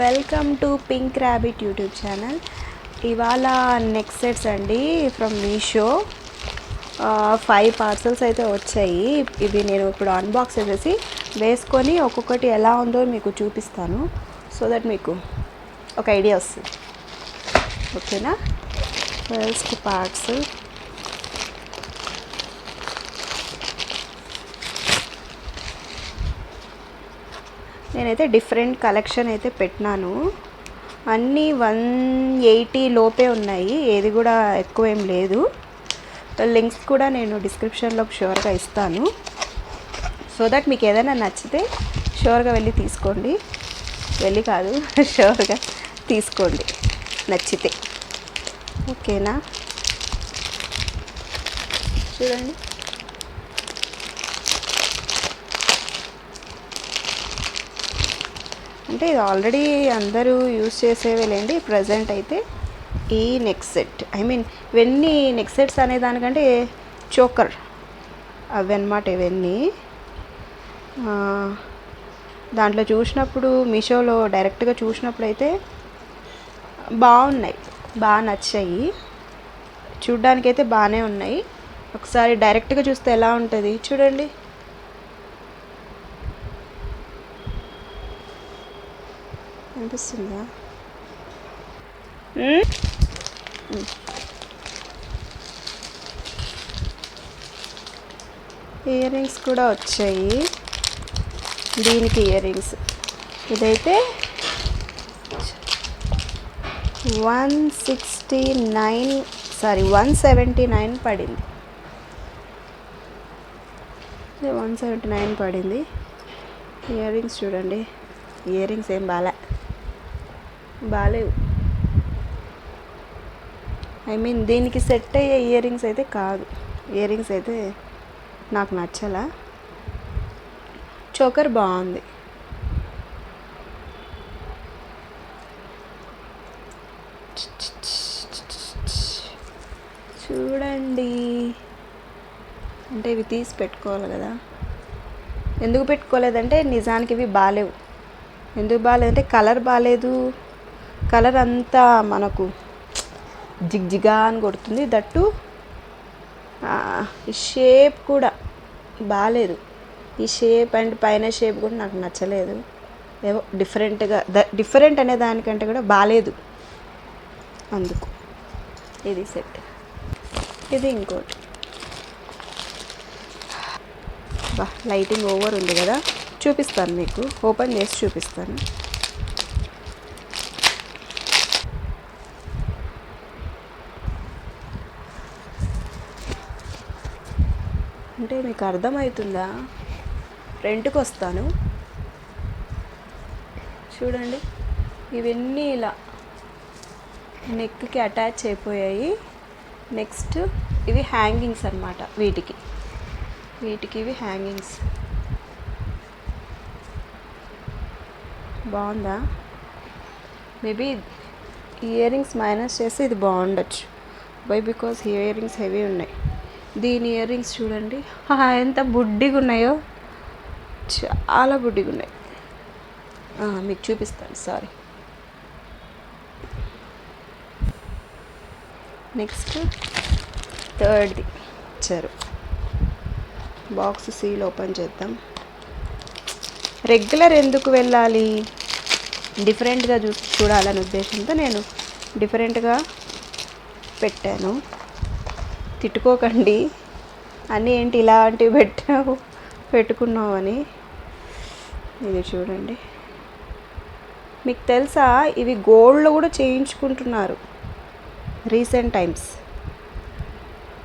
Welcome to pink rabbit YouTube channel. ఇవాళ next sets అండి from Meesho five parcels అయితే వచ్చాయి. ఇవి నేను ఇప్పుడు అన్బాక్స్ చేసేసి వేసుకొని ఒక్కొక్కటి ఎలా ఉందో మీకు చూపిస్తాను. సో దట్ మీకు ఒక ఐడియా వస్తుంది. ఓకేనా ఫస్ట్ పార్ట్స్ నేనైతే డిఫరెంట్ కలెక్షన్ అయితే పెట్టినాను. అన్నీ వన్ ఎయిటీ లోపే ఉన్నాయి. ఏది కూడా ఎక్కువ ఏం లేదు లింక్స్ కూడా నేను డిస్క్రిప్షన్లో షూర్గా ఇస్తాను. సో దట్ మీకు ఏదైనా నచ్చితే షూర్గా వెళ్ళి తీసుకోండి. వెళ్ళి కాదు షూర్గా తీసుకోండి. నచ్చితే. ఓకేనా చూడండి. అంటే ఇది ఆల్రెడీ అందరూ యూస్ చేసేవేలేండి ప్రజెంట్ అయితే ఈ నెక్ సెట్. ఐ మీన్ ఇవన్నీ నెక్ సెట్స్ అనే దానికంటే చోకర్ అవి అన్నమాట ఇవన్నీ దాంట్లో చూసినప్పుడు మీషోలో డైరెక్ట్గా చూసినప్పుడు అయితే బాగున్నాయి బాగా నచ్చాయి. చూడ్డానికైతే బాగానే ఉన్నాయి. ఒకసారి డైరెక్ట్గా చూస్తే ఎలా ఉంటుంది? చూడండి. అనిపిస్తుందా. ఇయర్ రింగ్స్ కూడా వచ్చాయి. దీనికి ఇయర్ రింగ్స్. ఇదైతే one sixty nine sorry one seventy nine పడింది. వన్ సెవెంటీ నైన్ పడింది. ఇయర్ రింగ్స్ చూడండి. ఇయర్ రింగ్స్ ఏం బాలే. బాగాలేవు ఐ మీన్ దీనికి సెట్ అయ్యే ఇయర్ రింగ్స్ అయితే కాదు. ఇయర్ రింగ్స్ అయితే నాకు నచ్చలా. చోకర్ బాగుంది. చూడండి. అంటే ఇవి తీసి పెట్టుకోవాలి కదా. ఎందుకు పెట్టుకోలేదంటే నిజానికి ఇవి బాగాలేవు ఎందుకు బాగాలేదంటే కలర్ బాగాలేదు కలర్ అంతా మనకు జిగ్జిగా అని కొడుతుంది. దట్టు ఈ షేప్ కూడా బాగాలేదు ఈ షేప్ అండ్ పైన షేప్ కూడా నాకు నచ్చలేదు. ఏవో డిఫరెంట్గా ద డిఫరెంట్ అనే దానికంటే కూడా బాగాలేదు అందుకు ఇది సెట్. ఇది ఇంకోటి. బా లైటింగ్ ఓవర్ ఉంది కదా. చూపిస్తాను మీకు. ఓపెన్ చేసి చూపిస్తాను. అంటే మీకు అర్థమవుతుందా? రెంట్కి వస్తాను చూడండి. ఇవన్నీ ఇలా నెక్కి అటాచ్ అయిపోయాయి. నెక్స్ట్ ఇవి హ్యాంగింగ్స్ అన్నమాట వీటికి. వీటికి ఇవి హ్యాంగింగ్స్. బాగుందా? మేబీ ఇయర్ రింగ్స్ మైనస్ చేస్తే ఇది బాగుండొచ్చు. By because earrings heavy ఉన్నాయి. దీని ఇయర్ రింగ్స్ చూడండి. ఎంత బుడ్డిగా ఉన్నాయో. చాలా బుడ్డిగా ఉన్నాయి. మీకు చూపిస్తాను సారీ నెక్స్ట్ థర్డ్ది ఇచ్చారు బాక్స్ సీల్ ఓపెన్ చేద్దాం. రెగ్యులర్ ఎందుకు వెళ్ళాలి? డిఫరెంట్గా చూ చూడాలనే ఉద్దేశంతో నేను డిఫరెంట్గా పెట్టాను. తిట్టుకోకండి. అన్నీ ఏంటి ఇలాంటివి పెట్టావు? పెట్టుకున్నావు అని ఇది చూడండి. మీకు తెలుసా? ఇవి గోల్డ్లో కూడా చేయించుకుంటున్నారు. Recent times.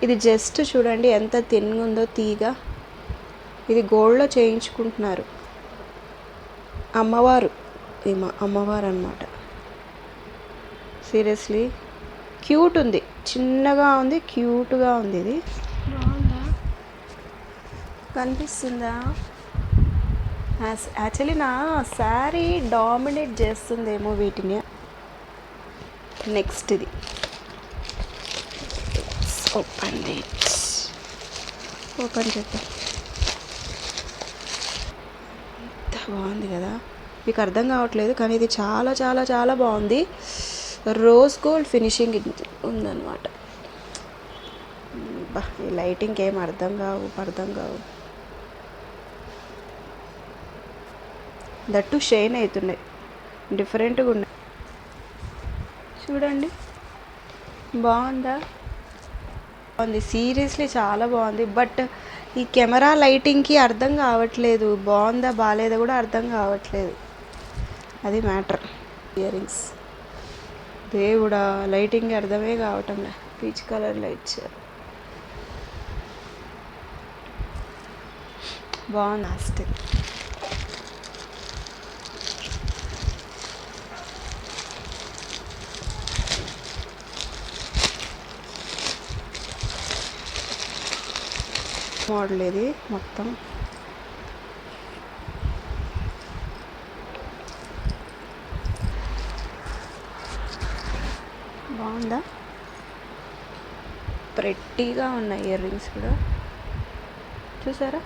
ఇది జస్ట్ చూడండి ఎంత తిన్నుందో తీగ. ఇది గోల్డ్లో చేయించుకుంటున్నారు. అమ్మవారు. ఈమె అమ్మవారు అనమాట సీరియస్లీ క్యూట్ ఉంది. చిన్నగా ఉంది క్యూట్గా ఉంది ఇది. బాగుందా? కనిపిస్తుందా? యాక్చువల్లీ నా శారీ డామినేట్ చేస్తుందేమో వీటిని. నెక్స్ట్ ఇది. ఓపెన్ ఓపెన్ చేద్దాం. ఎంత బాగుంది కదా? మీకు అర్థం కావట్లేదు కానీ ఇది చాలా చాలా చాలా బాగుంది. రోజ్ గోల్డ్ ఫినిషింగ్ ఉందన్నమాట. ఈ లైటింగ్ ఏం అర్థం కావు అర్థం కావు. దట్టు షైన్ అవుతున్నాయి. డిఫరెంట్గా ఉన్నాయి. చూడండి. బాగుందా? బాగుంది. సీరియస్లీ చాలా బాగుంది. బట్ ఈ కెమెరా లైటింగ్కి అర్థం కావట్లేదు. బాగుందా బాగాలేదా కూడా అర్థం కావట్లేదు. అది మ్యాటర్ ఇయర్ రింగ్స్ దేవుడా లైటింగ్ అర్థమే కావటం పీచ్ కలర్ లైట్స్ బాగుంది లాస్ట్ మోడల్ ఇది మొత్తం. బాగుందా? ప్రెట్టీగా ఉన్నాయి ఇయర్ రింగ్స్ కూడా. చూసారా?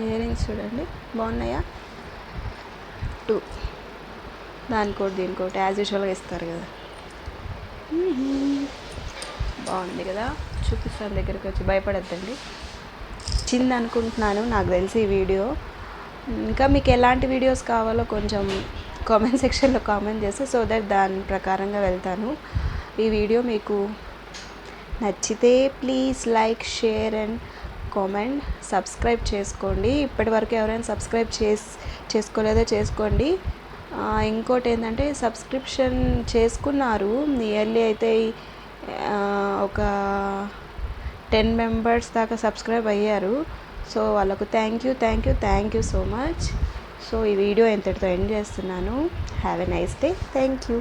ఇయర్ రింగ్స్ చూడండి. బాగున్నాయా? టూ. దానికోటి దీనికోటి యాజ్ యూజువల్గా ఇస్తారు కదా. బాగుంది కదా. చూపిస్తాను దగ్గరికి వచ్చి. భయపడద్దండి. చిన్న అనుకుంటున్నాను నాకు తెలిసి ఈ వీడియో. ఇంకా మీకు ఎలాంటి వీడియోస్ కావాలో కొంచెం కామెంట్ సెక్షన్లో కామెంట్ చేస్తే సో దట్ దాని ప్రకారంగా వెళ్తాను. ఈ వీడియో మీకు నచ్చితే please like share and comment subscribe చేసుకోండి. ఇప్పటి వరకు ఎవరైనా సబ్స్క్రైబ్ చేసి చేసుకోలేదో చేసుకోండి. ఇంకోటి ఏంటంటే సబ్స్క్రిప్షన్ చేసుకున్నారు. నియర్లీ అయితే ఒక టెన్ మెంబర్స్ దాకా సబ్స్క్రైబ్ అయ్యారు. సో వాళ్ళకు thank you thank you thank you so much so ఈ వీడియో ఎంతటితో ఎండ్ చేస్తున్నాను. Have a nice day thank you